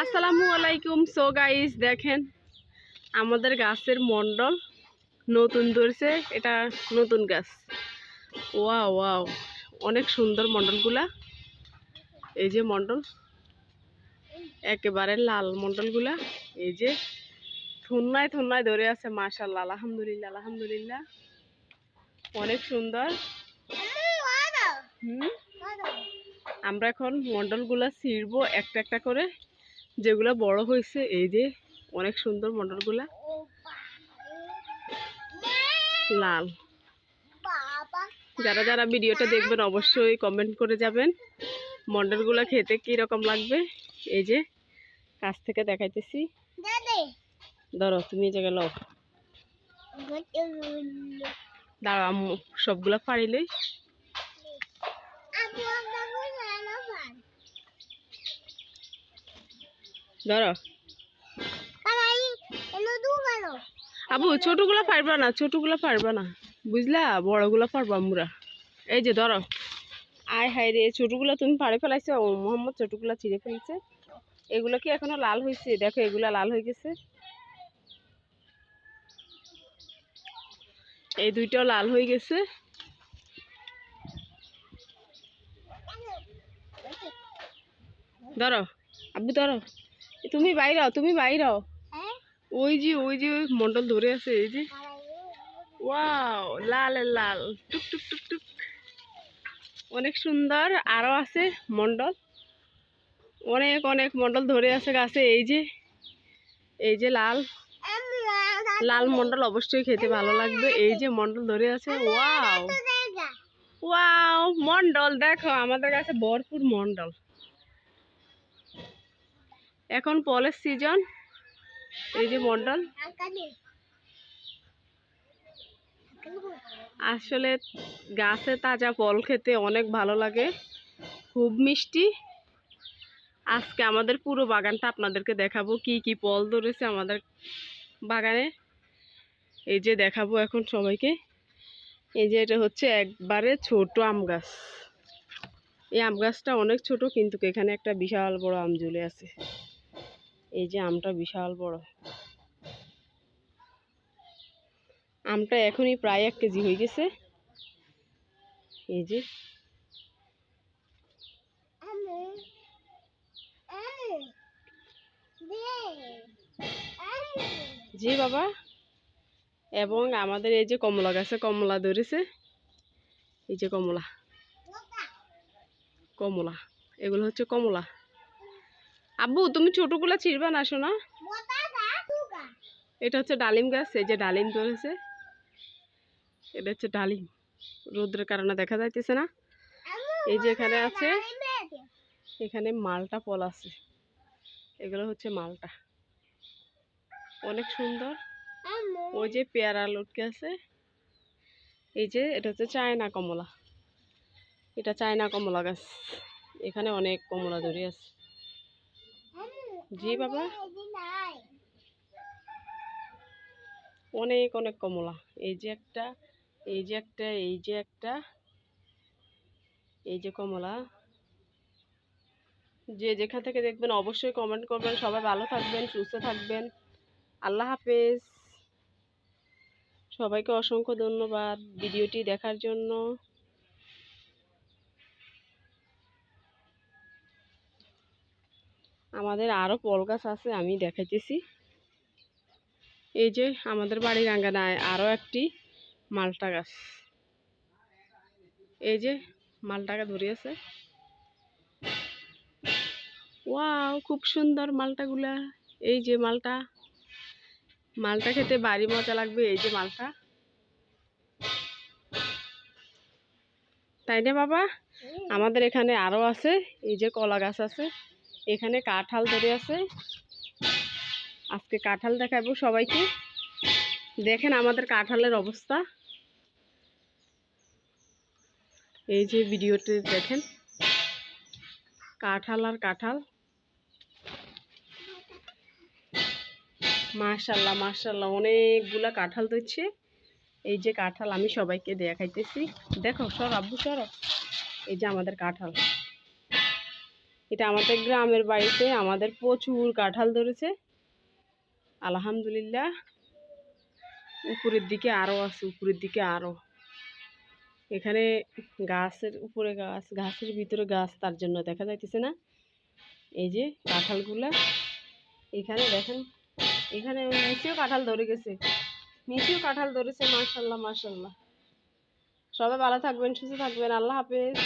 আসসালামু আলাইকুম। So guys দেখেন, আমাদের গাছের মন্ডল নতুন ধরছে। এটা নতুন গাছ। ওয়া ওয়াও অনেক সুন্দর মন্ডলগুলা। এই যে মন্ডল, একেবারে লাল মন্ডলগুলা। এই যে থুন্নায় থুন্নায় ধরে আছে মাশাল্লাহ আলহামদুলিল্লাহ আলহামদুলিল্লাহ। অনেক সুন্দর। হুম? আমরা এখন মন্ডলগুলা ছিঁড়বো একটা একটা করে। যেগুলা বড় হয়েছে, এই যে অনেক সুন্দর মন্ডলগুলা লাল। যারা যারা ভিডিওটা দেখবেন, অবশ্যই কমেন্ট করে যাবেন মন্ডলগুলা খেতে কি রকম লাগবে? এই যে, কাছ থেকে দেখাইতেছি। ধরো, তুমি জায়গায় লও। দাঁড়া সবগুলা পারিলেই ধরো আবু ছোটগুলা পারবা না ছোটগুলা পারবা না। বুঝলা? বড়গুলা পারবা আমরা এই যে ধরো আয় হায় রে ছোটগুলা তুমি পাড়ে ফেলাইছো ও মোহাম্মদ ছোটগুলা ছিঁড়ে ফেলছে। এগুলো কি এখনও লাল হয়েছে দেখো এগুলা লাল হয়ে গেছে। এই দুইটাও লাল হয়ে গেছে। ধরো আব্বু ধরো তুমি বাইরাও তুমি বাইরাও ওই যে ওই যে ওই মন্ডল ধরে আছে এই যে। ওয়াও লাল লাল। টুক টুক টুক টুক। অনেক সুন্দর আরও আছে মন্ডল। অনেক অনেক মন্ডল ধরে আছে গাছে এই যে। এই যে লাল। লাল মন্ডল অবশ্যই খেতে ভালো লাগবে। এই যে মন্ডল ধরে আছে ওয়াও। ওয়াও মন্ডল দেখো আমাদের কাছে ভরপুর মন্ডল। এখন পলের সিজন এই যে মন্ডল আসলে গাছে তাজা ফল খেতে অনেক ভালো লাগে। খুব মিষ্টি। আজকে আমাদের পুরো বাগানটা আপনাদেরকে দেখাবো। কি কি ফল ধরেছে আমাদের বাগানে। এই যে দেখাবো এখন সবাইকে। এই যে এটা হচ্ছে একবারে ছোট আম গাছ। এই আম গাছটা অনেক ছোট, কিন্তু এখানে একটা বিশাল বড় আম ঝুলে আছে। এই যে আমটা বিশাল বড়। আমটা এখনই প্রায় এক কেজি হয়ে গেছে। এই যে। জি বাবা। এবং আমাদের এই যে কমলা গাছে কমলা ধরেছে। এই যে কমলা। কমলা। এগুলো হচ্ছে কমলা। আব্বু, তুমি ছোটগুলা ছিড়বা না শোনা এটা হচ্ছে ডালিম গাছ, এই যে ডালিম ধরেছে। এটা হচ্ছে ডালিম। রোদ্রের কারণে দেখা যাইতেছে না। এই যে এখানে আছে, এখানে মালটা ফল আছে। এগুলো হচ্ছে মালটা। অনেক সুন্দর। ওই যে পেয়ারা লটকে আছে। এই যে, এটা হচ্ছে চায়না কমলা। এটা চায়না কমলা গাছ। এখানে অনেক কমলা ধরে আছে। জি বাবা। অনেক অনেক কমলা। এই যে একটা এই যে একটা এই যে একটা এই যে কমলা। যে যেখান থেকে দেখবেন অবশ্যই কমেন্ট করবেন। সবাই ভালো থাকবেন সুস্থ থাকবেন। আল্লাহ হাফেজ। সবাইকে অসংখ্য ধন্যবাদ ভিডিওটি দেখার জন্য। আমাদের আরও ফল গাছ আছে আমি দেখাইতেছি। এই যে আমাদের বাড়ির আঙ্গানায় আরও একটি মালটা গাছ। এই যে মালটাকে ধরিয়েছে। ওয়াও খুব সুন্দর মালটাগুলা। এই যে মালটা। মালটা খেতে বাড়ি মজা লাগবে এই যে মালটা। তাই না বাবা? আমাদের এখানে আরও আছে এই যে কলা গাছ আছে। এখানে কাঁঠাল ধরে আছে। আজকে কাঁঠাল দেখাবো সবাইকে। দেখেন আমাদের কাঁঠালের অবস্থা। এই যে ভিডিওতে দেখেন। কাঁঠাল আর কাঁঠাল। মাশাল্লাহ মাশাল্লাহ, অনেকগুলা কাঁঠাল ধরছে। এই যে কাঁঠাল আমি সবাইকে দেখাইতেছি। দেখো, সর আব্বু, সর। এই যে আমাদের কাঁঠাল। এটা আমাদের গ্রামের বাড়িতে, আমাদের প্রচুর কাঁঠাল ধরেছে। আলহামদুলিল্লাহ। উপরের দিকে আরও আছে, উপরের দিকে আরও। এখানে গাছের উপরে গাছ, গাছের ভিতরে গাছ, তার জন্য দেখা যাইতেছে না। এই যে কাঁঠালগুলা। এখানে দেখেন, এখানে নিচেও কাঁঠাল ধরে গেছে। নিচেও কাঁঠাল ধরেছে মাশাল্লাহ মাশাল্লাহ সবাই ভালো থাকবেন, সুস্থ থাকবেন। আল্লাহ হাফেজ।